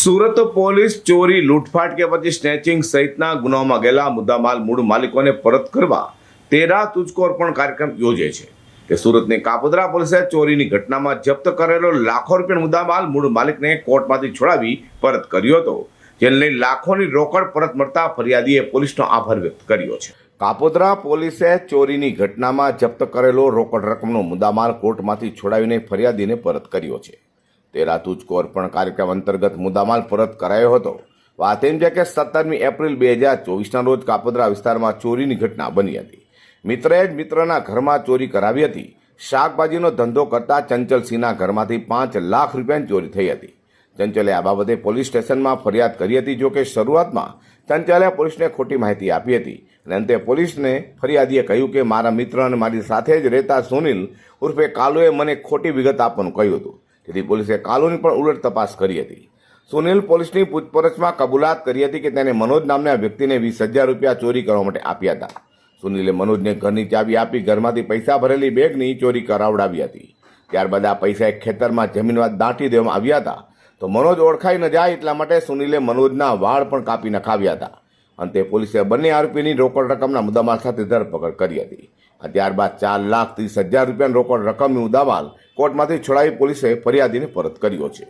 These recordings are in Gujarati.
સુરત પોલીસ ચોરી, લૂંટફાટ કે પછી સ્નેચિંગ સહિતના ગુનામાં ગયેલા મુદ્દામાલ મૂળ માલિકોને પરત કરવા તેરા તુજકો અર્પણ કાર્યક્રમ યોજે છે. કે સુરતની કાપોદરા પોલીસે ચોરીની ઘટનામાં જપ્ત કરેલો લાખો રૂપિયા મુદ્દામાલ મૂળ માલિકને કોર્ટમાંથી છોડાવી પરત કર્યો હતો, જેને લઈ લાખોની રોકડ પરત મળતા ફરિયાદીએ પોલીસનો આભાર વ્યક્ત કર્યો છે. કાપોદરા પોલીસે ચોરીની ઘટનામાં જપ્ત કરેલો રોકડ રકમનો મુદ્દામાલ કોર્ટમાંથી છોડાવીને ફરિયાદીને પરત કર્યો છે. તેરા તુજકો અર્પણ કાર્યક્રમ અંતર્ગત મુદ્દામાલ પરત કરાયો હતો. વાત એમ છે કે સત્તરમી એપ્રિલ બે હજાર ચોવીસના રોજ કાપદરા વિસ્તારમાં ચોરીની ઘટના બની હતી. મિત્રએ જ મિત્રના ઘરમાં ચોરી કરાવી હતી. શાકભાજીનો ધંધો કરતા ચંચલસિંહના ઘરમાંથી પાંચ લાખ રૂપિયાની ચોરી થઈ હતી. ચંચલે આ બાબતે પોલીસ સ્ટેશનમાં ફરિયાદ કરી હતી, જો કે શરૂઆતમાં ચંચલે પોલીસને ખોટી માહિતી આપી હતી અને અંતે પોલીસને ફરિયાદીએ કહ્યું કે, મારા મિત્ર અને મારી સાથે જ રહેતા સુનિલ ઉર્ફે કાલુએ મને ખોટી વિગત આપવાનું કહ્યું હતું. તેથી પોલીસે કાલુની પણ ઉલટ તપાસ કરી હતી. સુનિલ પોલીસની પૂછપરછમાં કબૂલાત કરી હતી કે તેને મનોજ નામના વ્યક્તિને વીસ હજાર રૂપિયા ચોરી કરવા માટે આપ્યા હતા. સુનિલે મનોજને ઘરની ચાવી આપી ઘરમાંથી પૈસા ભરેલી બેગની ચોરી કરાવડાવી હતી. ત્યારબાદ આ પૈસા એક ખેતરમાં જમીનમાં દાંટી દેવામાં આવ્યા હતા. તો મનોજ ઓળખાઈ ન જાય એટલા માટે સુનિલે મનોજના વાળ પણ કાપી નખાવ્યા હતા. અંતે પોલીસે બંને આરોપીની રોકડ રકમના મુદ્દામાલ સાથે ધરપકડ કરી હતી. અને ત્યારબાદ ચાર લાખ ત્રીસ હજાર રૂપિયાની રોકડ રકમની મુદ્દામાલ કોર્ટમાંથી છોડાવી પોલીસે ફરિયાદીને પરત કર્યો છે.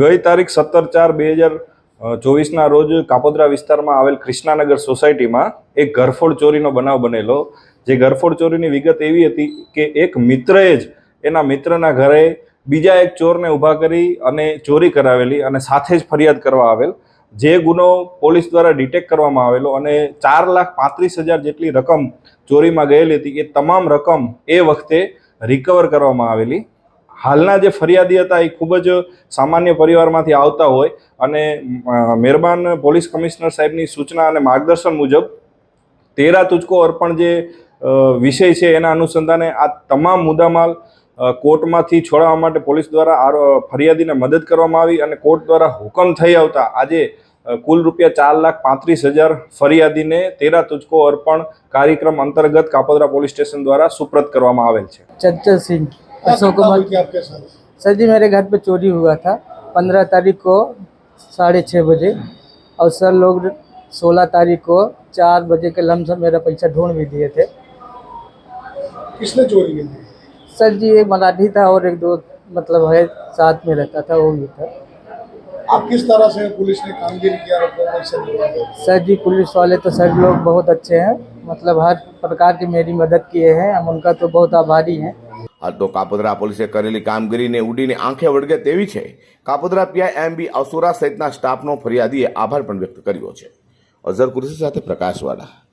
ગઈ તારીખ સત્તર ચાર બે હજાર ચોવીસના રોજ કાપોદ્રા વિસ્તારમાં આવેલ કૃષ્ણાનગર સોસાયટીમાં એક ઘરફોડ ચોરીનો બનાવ બનેલો. જે ઘરફોડ ચોરીની વિગત એવી હતી કે એક મિત્રએ જ એના મિત્રના ઘરે બીજા એક ચોરને ઊભા કરી અને ચોરી કરાવેલી અને સાથે જ ફરિયાદ કરવા આવેલ. જે ગુનો પોલીસ દ્વારા ડિટેક્ટ કરવામાં આવેલો અને ચાર લાખ પાંત્રીસ હજાર જેટલી રકમ ચોરીમાં ગયેલી હતી. એ તમામ રકમ એ વખતે રિકવર કરવામાં આવેલી. હાલના જે ફરિયાદી હતા એ ખૂબ જ સામાન્ય પરિવારમાંથી આવતા હોય અને મહેરબાન પોલીસ કમિશનર સાહેબની સૂચના અને માર્ગદર્શન મુજબ તેરા તુચકો અર્પણ જે વિષય છે એના અનુસંધાને આ તમામ મુદ્દામાલ કોર્ટમાંથી છોડાવવા માટે પોલીસ દ્વારા ફરિયાદીને મદદ કરવામાં આવી અને કોર્ટ દ્વારા હુકમ થઈ આવતા આજે કુલ રૂપિયા ચાર લાખ પાંત્રીસ હજાર ફરિયાદીને તેરા તુચકો અર્પણ કાર્યક્રમ અંતર્ગત કાપોદરા પોલીસ સ્ટેશન દ્વારા સુપ્રત કરવામાં આવેલ છે. ચંચલસિંહ अशोक कुमार। हुई आपके साथ? सर जी मेरे घर पे चोरी हुआ था। पंद्रह तारीख को साढ़े छः बजे। और सर लोग सोलह तारीख को चार बजे के लमसम मेरा पैसा ढूंढ भी दिए थे। किसने चोरी की थी? सर जी एक मराठी था और एक दो मतलब है साथ में रहता था वो भी था। आप किस तरह से पुलिस ने कामगिरी किया सर जी पुलिस वाले तो सर लोग बहुत अच्छे हैं। मतलब हर प्रकार की मेरी मदद किए हैं। हम उनका तो बहुत आभारी हैं। હાલ તો કાપોદ્રા પોલીસે કરેલી કામગીરીને ઉડીને આંખે વળગે તેવી છે. કાપોદ્રા પીઆઈ એમ બી અસુરા સહિતના સ્ટાફનો ફરિયાદીએ આભાર પણ વ્યક્ત કર્યો છે. અઝર કુરશી સાથે પ્રકાશવાળા.